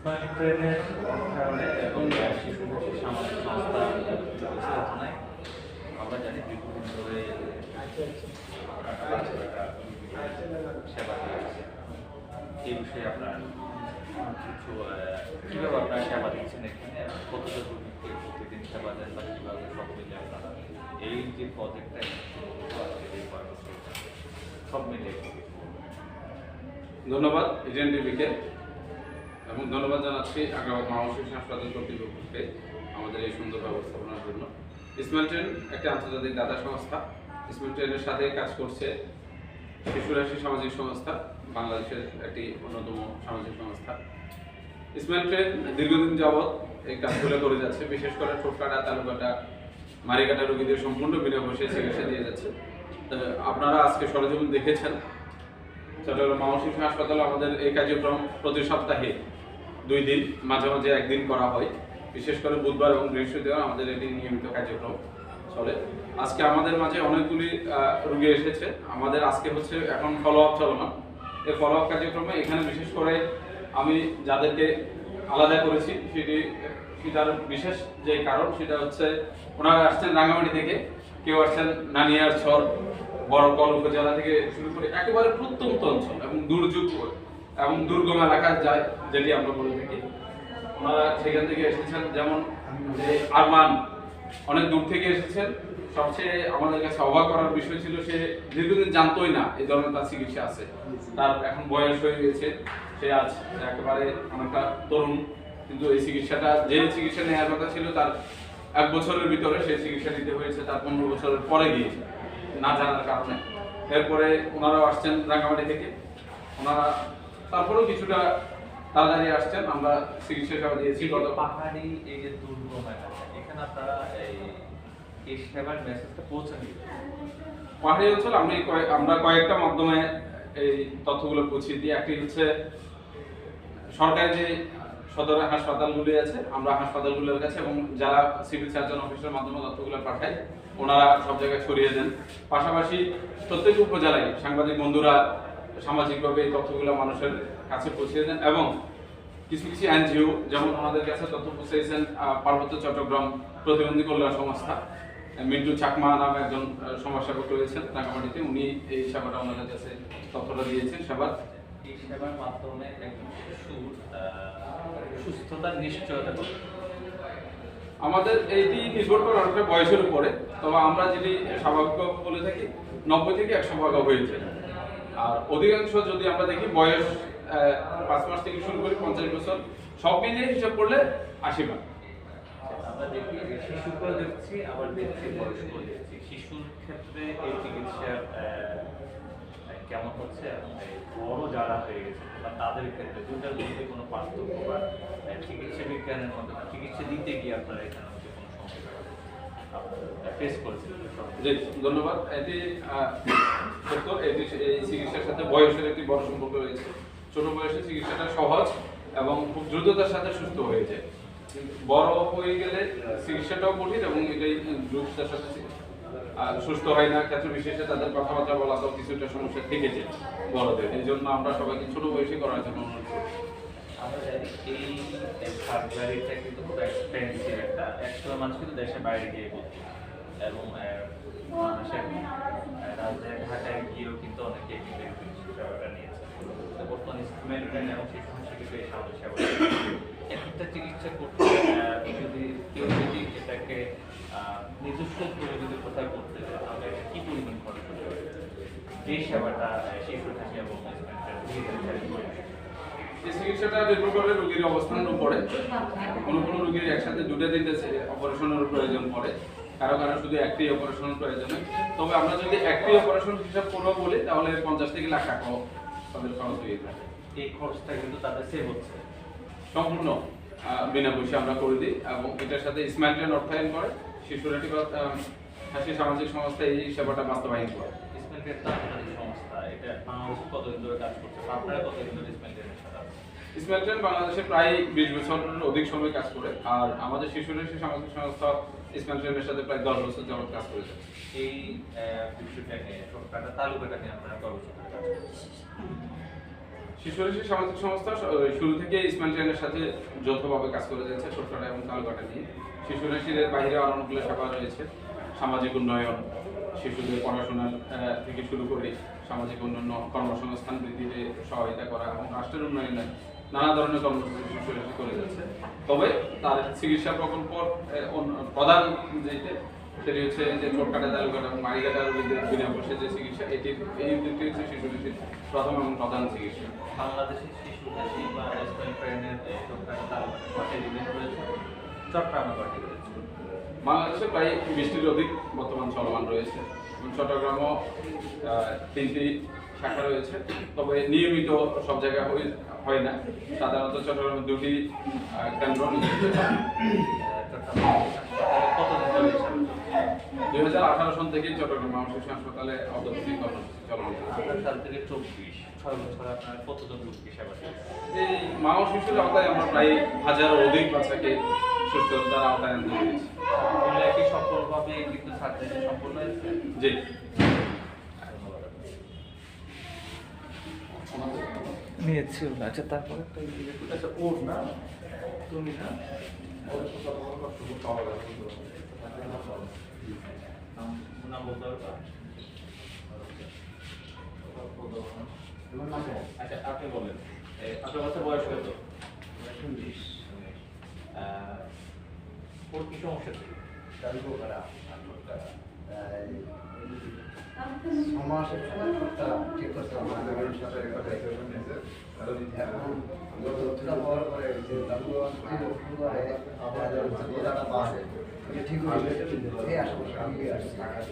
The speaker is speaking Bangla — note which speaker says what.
Speaker 1: স্মার্ট ট্রেনের কারণে এবং শিশু সামাজিক সংস্থা পরিচালনায় আমরা জানি দীর্ঘদিন সেবা দিয়ে এই বিষয়ে আপনার কিছু কীভাবে আপনারা সেবা দিচ্ছেন এখানে? কতটা রোগীকে সেবা দেন বা কীভাবে সব মিলে আপনারা এই যে প্রজেক্টটা সব মিলে
Speaker 2: ধন্যবাদ এজেন টিভিকে এবং ধন্যবাদ জানাচ্ছি আগ্রাবাদ মহাশিশু হাসপাতাল কর্তৃপক্ষকে আমাদের এই সুন্দর ব্যবস্থাপনার জন্য। ইসমাইল ট্রেন একটি আন্তর্জাতিক দাতা সংস্থা। ইসমাইল ট্রেনের সাথে কাজ করছে শিশুরাশি সামাজিক সংস্থা, বাংলাদেশের একটি অন্যতম সামাজিক সংস্থা। ইসমাইল ট্রেন দীর্ঘদিন যাবৎ এই কাজগুলো করে যাচ্ছে, বিশেষ করে ঠোটকাটা, তালুকাটা মারিকাটা রোগীদের সম্পূর্ণ বিনামূল্যে চিকিৎসা দিয়ে যাচ্ছে। আপনারা আজকে সরজমিন দেখেছেন। চট্টগ্রাম মানসিক হাসপাতাল আমাদের এই কার্যক্রম প্রতি সপ্তাহে দুই দিন, মাঝে মাঝে একদিন করা হয়। বিশেষ করে বুধবার এবং বৃহস্পতিবার আমাদের এটি নিয়মিত কার্যক্রম চলে। আজকে আমাদের মাঝে অনেকগুলি রুগী এসেছে। আমাদের আজকে হচ্ছে এখন ফলো আপ চলমান এই ফলো আপ কার্যক্রমে এখানে বিশেষ করে আমি যাদেরকে আলাদা করেছি, সেটি, সেটার বিশেষ যে কারণ, সেটা হচ্ছে ওনারা আসছেন রাঙ্গামাটি থেকে। কেউ আসছেন নানিয়ার ছর বড়কল উপজেলা থেকে শুরু করে একেবারে প্রত্যন্ত অঞ্চল এবং দুর্যোগ এবং দুর্গম এলাকায় যায়, যেটি আমরা বলে থাকি। ওনারা সেখান থেকে এসেছেন, যেমন যে আরমান, অনেক দূর থেকে এসেছেন। সবচেয়ে আমাদের কাছে অবাক করার বিষয় ছিল সে দীর্ঘদিন জানতোই না এই ধরনের তার চিকিৎসা আছে। তার এখন বয়স হয়ে গেছে। সে আজ একেবারে অনেকটা তরুণ, কিন্তু এই চিকিৎসাটা, যে চিকিৎসা নেওয়ার কথা ছিল, তার এক বছরের ভিতরে সেই চিকিৎসা নিতে হয়েছে, তার পনেরো বছরের পরে গিয়ে না জানার কারণে। এরপরে ওনারাও আসছেন রাঙ্গামাটি থেকে। ওনারা তারপরেও কিছুটা তাড়াতাড়ি আসছেন। আমরা চিকিৎসা সেবা দিয়েছি গত
Speaker 1: পাহাড়ি এই যে দুর্গম এলাকা এখানে আপনারা এই এই সেবার মেসেজটা পৌঁছে
Speaker 2: পাহাড়ি অঞ্চল আমি আমরা কয়েকটা মাধ্যমে এই তথ্যগুলো পৌঁছে দিই। একটি হচ্ছে সরকারি যে সদর হাসপাতালগুলি আছে আমরা হাসপাতালগুলোর কাছে এবং যারা সিভিল সার্জন অফিসের মাধ্যমে তথ্যগুলো পাঠাই ওনারা সব জায়গায় ছড়িয়ে দেন। পাশাপাশি প্রত্যেক উপজেলায় সাংবাদিক বন্ধুরা সামাজিকভাবে এই তথ্যগুলো মানুষের কাছে পৌঁছে দেন এবং কিছু কিছু এনজিও যেমন আমাদের কাছে তথ্য পৌঁছেছেন পার্বত্য চট্টগ্রাম প্রতিবন্ধী কল্যাণ সংস্থা মিন্টু চাকমা নামে একজন সমাজসেবক রয়েছেন রাঙামাটিতে উনি এই সেবাটা আমাদের কাছে তথ্যটা দিয়েছেন সেবার।
Speaker 1: এই সেবার মাধ্যমে একজন শিশুর আহ, সুস্থতার নিশ্চয়তা
Speaker 2: আমাদের এইটি নির্ভর করে অনেকটা বয়সের উপরে তবে আমরা যদি স্বাভাবিক বলে থাকি নব্বই থেকে একশো ভাগ হয়ে যায় আর অধিকাংশ যদি আমরা দেখি বয়স পাঁচ মাস থেকে শুরু করি পঞ্চাশ বছর সব মিলিয়ে হিসাব করলে আশি ভাগ
Speaker 1: আমরা দেখি শিশুকেও দেখছি আবার দেখছি। শিশুর ক্ষেত্রে এই চিকিৎসার আহ, কেমন হচ্ছে? যারা হয়ে গেছে বা তাদের ক্ষেত্রে কোনো পার্থক্য বা চিকিৎসা বিজ্ঞানের মধ্যে চিকিৎসা দিতে গিয়ে আপনারা এখানে ফেস করেছেন।
Speaker 2: জি, ধন্যবাদ। এটি সত্য এই চিকিৎসার সাথে বয়সের একটি বড় সম্পর্ক রয়েছে। ছোট বয়সে চিকিৎসাটা সহজ এবং খুব দ্রুততার সাথে সুস্থ হয়ে যায়। বড় হয়ে গেলে চিকিৎসাটাও কঠিন এবং এটাই দ্রুততার সাথে সুস্থ হয় না। ক্ষেত্র বিশেষে তাদের কথাবার্তা বলাতেও কিছুটা সমস্যা থেকে যায় বড়দের। এই জন্য আমরা সবাইকে ছোট বয়সে করার জন্য অনুরোধ করি।
Speaker 1: আমরা জানি এই সার্জারিটা কিন্তু খুব এক্সপেন্সিভ একটা। একসময় মানুষ কিন্তু দেশের বাইরে গিয়ে করতো এবং মানুষের রাজধানী ঢাকায় গিয়েও কিন্তু অনেকে সেবাটা নিয়েছে। তো বর্তমানে স্কুলের এবং শিশু কিন্তু এই সাহায্য সেবা একটা চিকিৎসা করতে যদি কেউ যদি আহ, নিজস্ব করে যদি কোথায় করতে চায় তাহলে কি পরিমাণ খরচ হতে পারে? যে সেবাটা শিশু থাকে এবং
Speaker 2: এই চিকিৎসাটা নির্ভর করে রোগীর অবস্থানের উপরে কোনো কোনো রোগীর একসাথে দুটো তিনটে অপারেশনের প্রয়োজন পড়ে কারও কারও শুধু একটি অপারেশনের প্রয়োজন তবে আমরা যদি একটি অপারেশন হিসাব করব বলি তাহলে পঞ্চাশ থেকে লাখ টাকা তাদের খরচ হয়ে থাকে।
Speaker 1: এই খরচটা কিন্তু তাদের সেভ হচ্ছে।
Speaker 2: সম্পূর্ণ বিনা পয়সা আমরা করে দিই এবং এটার সাথে স্মাইল ট্রেন অর্থায়ন করে শিশুরাটি হাসি সামাজিক সংস্থা এই সেবাটা বাস্তবায়ন করে।
Speaker 1: তো আপনাদের সংস্থা এটা বাংলাদেশে কতদিন ধরে কাজ করছে আপনারা কতদিন ধরে আছেন?
Speaker 2: স্মাইল ট্রেন বাংলাদেশে প্রায় বিশ বছরের অধিক সময় কাজ করে আর আমাদের শিশুরাশি সামাজিক সংস্থা স্মাইল ট্রেনের সাথে প্রায় দশ বছর কাজ করেছে
Speaker 1: এই আহ, বিষয়টা নিয়ে সরকারটা তালুকাটা নিয়ে আপনারা গবেষণা কাজ করছেন
Speaker 2: শিশুরেশী সামাজিক সংস্থা শুরু থেকে ইসমাইল সাথে যৌথভাবে কাজ করে যাচ্ছে ছোটখাটো এবং তালকাটা নিয়ে বাইরে আরও অনেকগুলো সেবা রয়েছে সামাজিক উন্নয়ন শিশুদের পড়াশোনা থেকে শুরু করে সামাজিক উন্নয়ন কর্মসংস্থান বৃদ্ধিতে সহায়তা করা এবং রাষ্ট্রের উন্নয়নে নানা ধরনের কর্মসূচি করে যাচ্ছে। তবে তার চিকিৎসা প্রকল্প প্রধান যেটা সেটি হচ্ছে যে ছোটকাটা তালুকাটা এবং মারিকাটা রোগীদের বিনামূল্যে যে চিকিৎসা এটি এই দুটি হচ্ছে শিশুরেশীর প্রথম এবং প্রধান চিকিৎসা।
Speaker 1: বাংলাদেশের শিশু হাসি বা ট্রেনের ইউনিট রয়েছে চট্টগ্রামে রয়েছে
Speaker 2: বাংলাদেশে প্রায় বিশটির অধিক বর্তমান চলমান রয়েছে। চট্টগ্রামও তিনটি শাখা রয়েছে তবে নিয়মিত সব জায়গায় হয় না। সাধারণত চট্টগ্রামে দুটি কেন্দ্র নিয়োজিত হয়।
Speaker 1: চট্টগ্রাম কতদিন ধরে এই সেবা চলছে?
Speaker 2: দুই হাজার আঠারো সন থেকেই চট্টগ্রাম মানসিক হাসপাতালে অদ্যাবধি কর্মসূচি চলমান।
Speaker 1: সাল থেকে চব্বিশ ছয় বছর আপনার কতজন
Speaker 2: এই মা ও শিশুর আওতায় আমরা প্রায় হাজার অধিক বাচ্চাকে সুস্থতার আওতায় আনতে পেরেছি।
Speaker 1: এগুলো কি সফলভাবে কিন্তু সার্জারি সম্পূর্ণ হয়েছে?
Speaker 2: জি।
Speaker 1: নিয়েছি আচ্ছা তারপরে? আচ্ছা ওর না? তুমি না? নাম বলতে পারবা আচ্ছা আপনি বলেন। আপনার বাচ্চার বয়স কত? ওর কি সমস্যা ছিল?
Speaker 3: সমাসের সময় তা ঠিক করতে হবে। নাগারের সাথে কথা নিয়েছে। কারণ এখন গত রচনা হওয়ার পরে যে আবহাওয়া ঠিক হয়ে এই আশেপাশে আমি আসছি। আকাশ